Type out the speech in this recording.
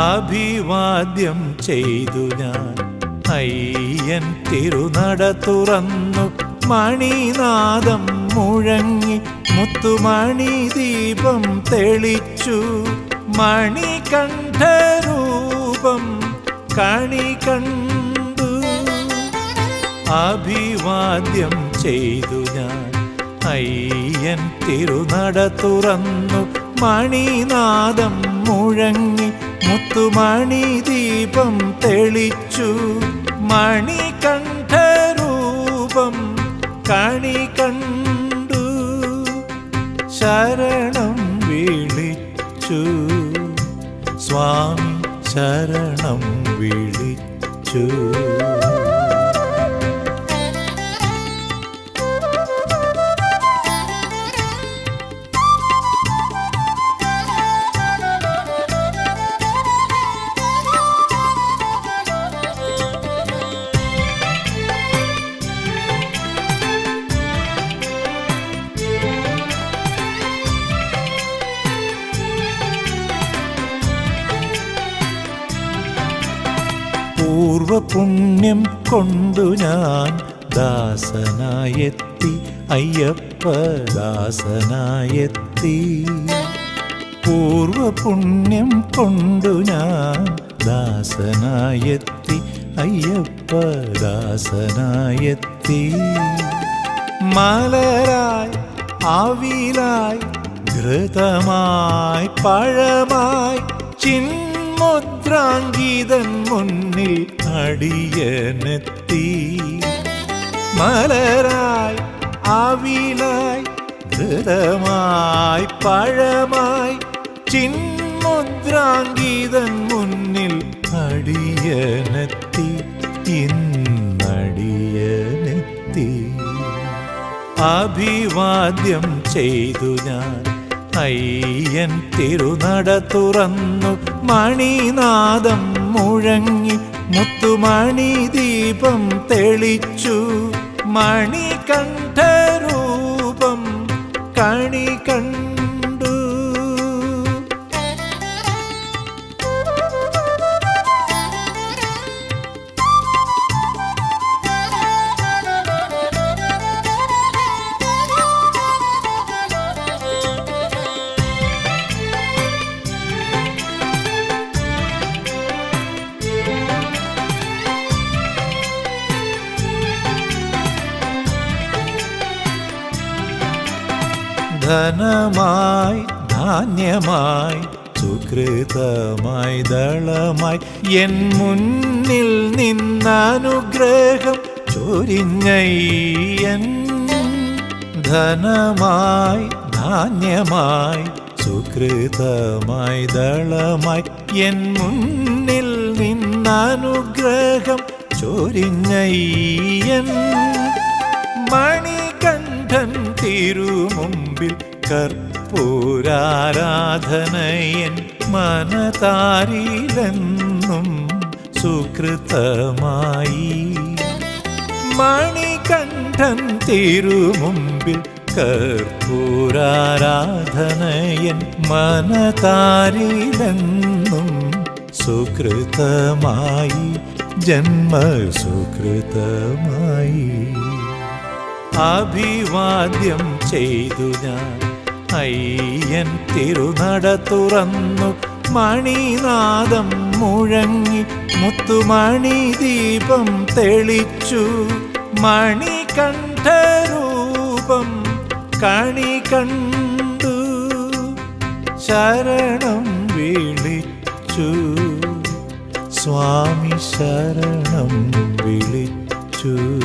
അഭിവാദ്യം ചെയ്തു ഞാൻ. അയ്യൻ തിരുനട തുറന്നു. മണിനാദം മുഴങ്ങി മുത്തുമണി ദീപം തെളിച്ചു. മണികണ്ഠരൂപം കണി കണ്ടു. അഭിവാദ്യം ചെയ്തു ഞാൻ. അയ്യൻ തിരുനട തുറന്നു. മണിനാദം മുഴങ്ങി മുത്തുമണി ദീപം തെളിച്ചു. മണികണ്ഠരൂപം കണി കണ്ടു. ശരണം വിളിച്ചു. സ്വാമി ശരണം വിളിച്ചു. പൂർവപുണ്യം കൊണ്ടു ഞാൻ ദാസനായെത്തി അയ്യപ്പ ദാസനായെത്തി. പൂർവപുണ്യം കൊണ്ടു ഞാൻ ദാസനായെത്തി അയ്യപ്പ ദാസനായെത്തി. മലരായി ആവിലായി ഘൃതമായി പഴമായി ചിന്മുദ്രാങ്കിതൻ മുന്നിൽ അടിയനെത്തി. മലരായി ആവിലായി ദൃഢമായി പഴമായി ചിന്മുദ്രാങ്കിതൻ മുന്നിൽ അടിയനെത്തി. ഇന്നടിയനെത്തി. അഭിവാദ്യം ചെയ്തു ഞാൻ. അയ്യൻ തിരുനട തുറന്നു മണിനാദം മുഴങ്ങി മുത്തുമണി ദീപം തെളിച്ചു. മണികണ്ഠരൂപം കണി കണ്ടു ധനമായി ധാന്യമായി സുകൃതമായി ദളമായി. എൻ മുന്നിൽ നിന്നനുഗ്രഹം ചൊരിഞ്ഞയ്യൻ. ധനമായി ധാന്യമായി സുകൃതമായി ദളമായി. എൻ മുന്നിൽ നിന്നനുഗ്രഹം ചൊരിഞ്ഞയ്യൻ. മണികണ്ഠൻ തിരുമുമ്പിൽ കർപ്പൂരാരാധനയൻ മനതാരിലെന്നും സുകൃതമായി. മണികണ്ഠൻ തിരുമുമ്പിൽ കർപ്പൂരാരാധനയൻ മനതാരിലെന്നും സുകൃതമായി. ജന്മസുകൃതമായി അഭിവാദ്യം ചെയ്തു ഞാൻ. അയ്യൻ തിരുനട തുറന്നു. മണിനാദം മുഴങ്ങി മുത്തുമണി ദീപം തെളിച്ചു. മണികണ്ഠരൂപം കണി കണ്ടു. ശരണം വിളിച്ചു. സ്വാമി ശരണം വിളിച്ചു.